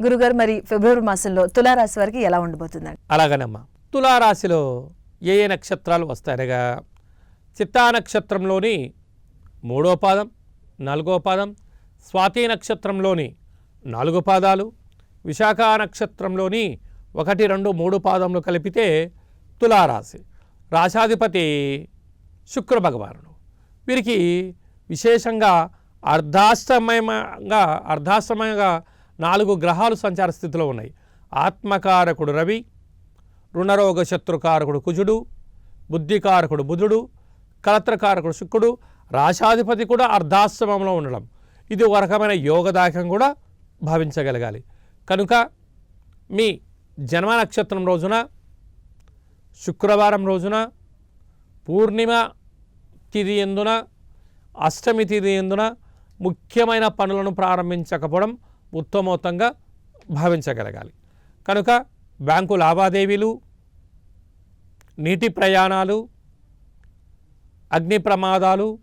గురుగారు మరి ఫిబ్రవరి మాసంలో తులారాశి వారికి ఎలా ఉండబోతుందండి? అలాగనమ్మా. తులారాశిలో ఏ ఏ నక్షత్రాలు వస్తాయనగా చిత్తా నక్షత్రంలోని మూడో పాదం నాలుగో పాదం స్వాతి నక్షత్రంలోని నాలుగు పాదాలు విశాఖ నక్షత్రంలోని ఒకటి రెండు మూడు పాదములు కలిపితే తులారాశి. రాశాధిపతి శుక్ర భగవానుడు. వీరికి విశేషంగా అర్ధాశ్రమయంగా అర్ధాశ్రమంగా నాలుగు గ్రహాలు సంచార స్థితిలో ఉన్నాయి. ఆత్మకారకుడు రవి రుణరోగ శత్రుకారకుడు కుజుడు బుద్ధికారకుడు బుధుడు కలత్రకారకుడు శుక్రుడు రాశాధిపతి కూడా అర్ధాశ్రమంలో ఉండడం. ఇది ఒక రకమైన యోగదాయకం కూడా భావించగలగాలి. కనుక మీ జన్మ నక్షత్రం రోజున శుక్రవారం రోజున పూర్ణిమ తిథి ఎందున అష్టమి తిథి ఎందున ముఖ్యమైన పనులను ప్రారంభించకపోవడం ఉత్తమోత్తంగా భావించగలగాలి. కనుక బ్యాంకు లావాదేవీలు నీటి ప్రయాణాలు అగ్ని ప్రమాదాలు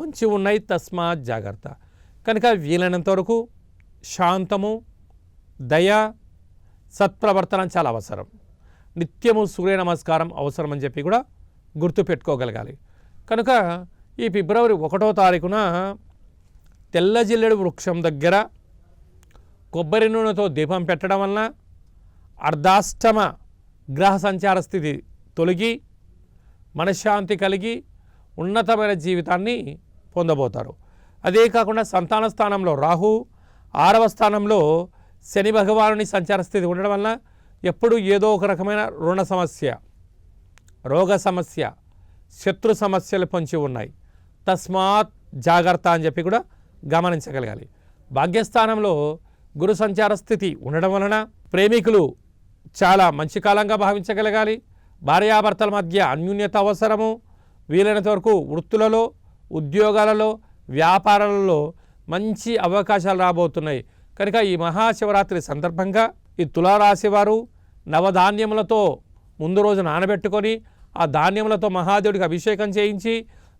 పొంచి ఉన్నాయి తస్మాత్ జాగ్రత్త. కనుక వీలైనంత వరకు శాంతము దయ సత్ప్రవర్తన చాలా అవసరం. నిత్యము సూర్య నమస్కారం అవసరం అని చెప్పి కూడా గుర్తుపెట్టుకోగలగాలి కనుక ఈ ఫిబ్రవరి ఒకటో తారీఖున తెల్ల జిల్లెడు వృక్షం దగ్గర కొబ్బరి నూనెతో దీపం పెట్టడం వలన అర్ధాష్టమ గ్రహ సంచార స్థితి తొలగి మనశ్శాంతి కలిగి ఉన్నతమైన జీవితాన్ని పొందబోతారు. అదే కాకుండా సంతాన స్థానంలో రాహు ఆరవ స్థానంలో శని భగవానుని సంచార స్థితి ఉండడం వలన ఎప్పుడు ఏదో ఒక రకమైన రుణ సమస్య రోగ సమస్య శత్రు సమస్యలు పొంచి ఉన్నాయి. తస్మాత్ జాగ్రత్త అని చెప్పి కూడా గమనించగలగాలి. భాగ్యస్థానంలో గురు సంచార స్థితి ఉండడం వలన ప్రేమికులు చాలా మంచి కాలంగా భావించగలగాలి. భార్యాభర్తల మధ్య అన్యూన్యత అవసరము. వీలైనంత వరకు వృత్తులలో ఉద్యోగాలలో వ్యాపారాలలో మంచి అవకాశాలు రాబోతున్నాయి. కనుక ఈ మహాశివరాత్రి సందర్భంగా ఈ తులారాశి వారు నవధాన్యములతో ముందు రోజు నానబెట్టుకొని ఆ ధాన్యములతో మహాదేవుడికి అభిషేకం చేయించి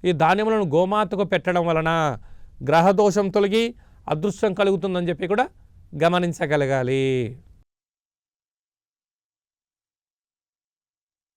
ఈ ధాన్యములను గోమాతకు పెట్టడం వలన గ్రహదోషం తొలగి అదృష్టం కలుగుతుందని చెప్పి కూడా గమనించగలగాలి.